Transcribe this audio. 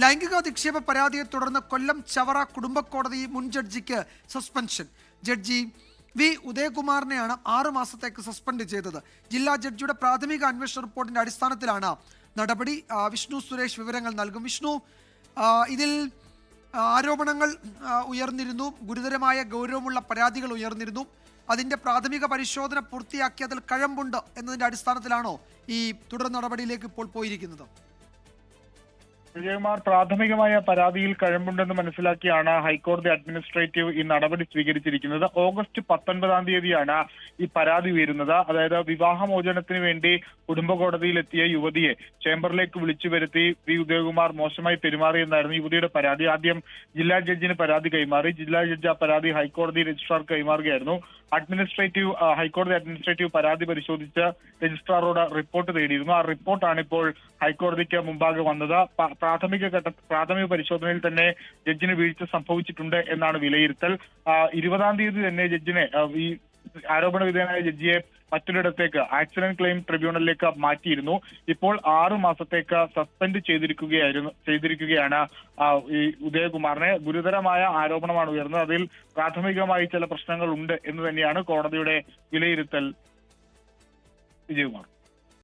ലൈംഗിക അധിക്ഷേപ പരാതിയെ തുടർന്ന് കൊല്ലം ചവറ കുടുംബ കോടതി മുൻ ജഡ്ജിക്ക് സസ്പെൻഷൻ. ജഡ്ജി വി ഉദയകുമാറിനെയാണ് ആറു മാസത്തേക്ക് സസ്പെൻഡ് ചെയ്തത്. ജില്ലാ ജഡ്ജിയുടെ പ്രാഥമിക അന്വേഷണ റിപ്പോർട്ടിന്റെ അടിസ്ഥാനത്തിലാണ് നടപടി. വിഷ്ണു സുരേഷ് വിവരങ്ങൾ നൽകും. വിഷ്ണു ഇതിൽ ആരോപണങ്ങൾ ഉയർന്നിരുന്നു. ഗുരുതരമായ ഗൗരവമുള്ള പരാതികൾ ഉയർന്നിരുന്നു. അതിന്റെ പ്രാഥമിക പരിശോധന പൂർത്തിയാക്കിയതിൽ കഴമ്പുണ്ട് എന്നതിന്റെ അടിസ്ഥാനത്തിലാണോ ഈ തുടർ നടപടിയിലേക്ക് ഇപ്പോൾ പോയിരിക്കുന്നത്? വിജയകുമാർ പ്രാഥമികമായ പരാതിയിൽ കഴമ്പുണ്ടെന്ന് മനസ്സിലാക്കിയാണ് ഹൈക്കോടതി അഡ്മിനിസ്ട്രേറ്റീവ് ഈ നടപടി സ്വീകരിച്ചിരിക്കുന്നത്. ഓഗസ്റ്റ് പത്തൊൻപതാം തീയതിയാണ് ഈ പരാതി ഉയരുന്നത് അതായത് വിവാഹമോചനത്തിന് വേണ്ടി കുടുംബ കോടതിയിലെത്തിയ യുവതിയെ ചേംബറിലേക്ക് വിളിച്ചു വരുത്തി വി ഉദയകുമാർ മോശമായി പെരുമാറിയെന്നായിരുന്നു യുവതിയുടെ പരാതി. ആദ്യം ജില്ലാ ജഡ്ജിന് പരാതി കൈമാറി. ജില്ലാ ജഡ്ജ് ആ പരാതി ഹൈക്കോടതി രജിസ്ട്രാർക്ക് കൈമാറുകയായിരുന്നു. അഡ്മിനിസ്ട്രേറ്റീവ് ഹൈക്കോടതി അഡ്മിനിസ്ട്രേറ്റീവ് പരാതി പരിശോധിച്ച് രജിസ്ട്രാറോട് റിപ്പോർട്ട് തേടിയിരുന്നു. ആ റിപ്പോർട്ടാണ് ഇപ്പോൾ ഹൈക്കോടതിക്ക് മുമ്പാകെ വന്നത്. പ്രാഥമിക ഘട്ട പ്രാഥമിക പരിശോധനയിൽ തന്നെ ജഡ്ജിന് വീഴ്ച സംഭവിച്ചിട്ടുണ്ട് എന്നാണ് വിലയിരുത്തൽ. ഇരുപതാം തീയതി തന്നെ ജഡ്ജിനെ ഈ ആരോപണ വിധേയനായ ജഡ്ജിയെ മറ്റൊരിടത്തേക്ക് ആക്സിഡന്റ് ക്ലെയിം ട്രിബ്യൂണലിലേക്ക് മാറ്റിയിരുന്നു. ഇപ്പോൾ ആറു മാസത്തേക്ക് സസ്പെൻഡ് ചെയ്തിരിക്കുകയായിരുന്നു ചെയ്തിരിക്കുകയാണ് ഈ ഉദയകുമാറിനെ. ഗുരുതരമായ ആരോപണമാണ് ഉയർന്നത്. അതിൽ പ്രാഥമികമായി ചില പ്രശ്നങ്ങൾ ഉണ്ട് എന്ന് തന്നെയാണ് കോടതിയുടെ വിലയിരുത്തൽ. വിജയകുമാർ.